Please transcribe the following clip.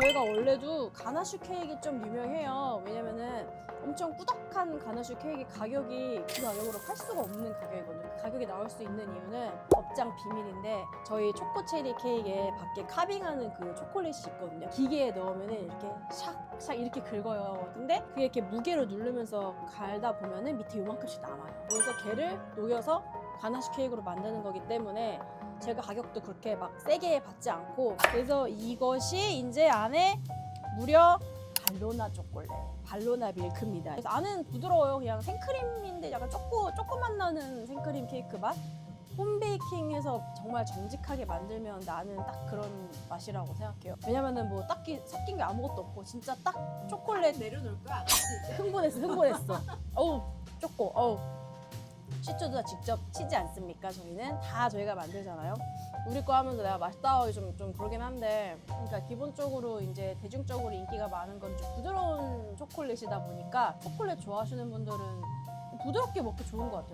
저희가 원래도 가나슈 케이크 좀 유명해요. 왜냐면은 엄청 꾸덕한 가나슈 케이크 가격이 그 가격으로 팔 수가 없는 가격이거든요. 그 가격이 나올 수 있는 이유는 업장 비밀인데 저희 초코 체리 케이크에 밖에 카빙하는 그 초콜릿이 있거든요. 기계에 넣으면은 이렇게 샥샥 이렇게 긁어요. 근데 그게 이렇게 무게로 누르면서 갈다 보면은 밑에 요만큼씩 남아요. 그래서 걔를 녹여서 가나슈 케이크로 만드는 거기 때문에 제가 가격도 그렇게 막 세게 받지 않고 그래서 이것이 이제 안에 무려 발로나 초콜릿, 발로나 밀크입니다. 그래서 안은 부드러워요. 그냥 생크림인데 약간 쪼꼬 쪼꼬맛 나는 생크림 케이크 맛. 홈베이킹해서 정말 정직하게 만들면 나는 딱 그런 맛이라고 생각해요. 왜냐면은 뭐 딱히 섞인 게 아무것도 없고 진짜 딱 초콜릿 내려놓을 거야. 흥분했어, 흥분했어. 어우, 쪼꼬, 어우. 시초도 다 직접 치지 않습니까? 저희는 다 저희가 만들잖아요. 우리 거 하면서 내가 맛있다 하기 좀, 좀 그러긴 한데, 그러니까 기본적으로 이제 대중적으로 인기가 많은 건 좀 부드러운 초콜릿이다 보니까 초콜릿 좋아하시는 분들은 부드럽게 먹기 좋은 것 같아요.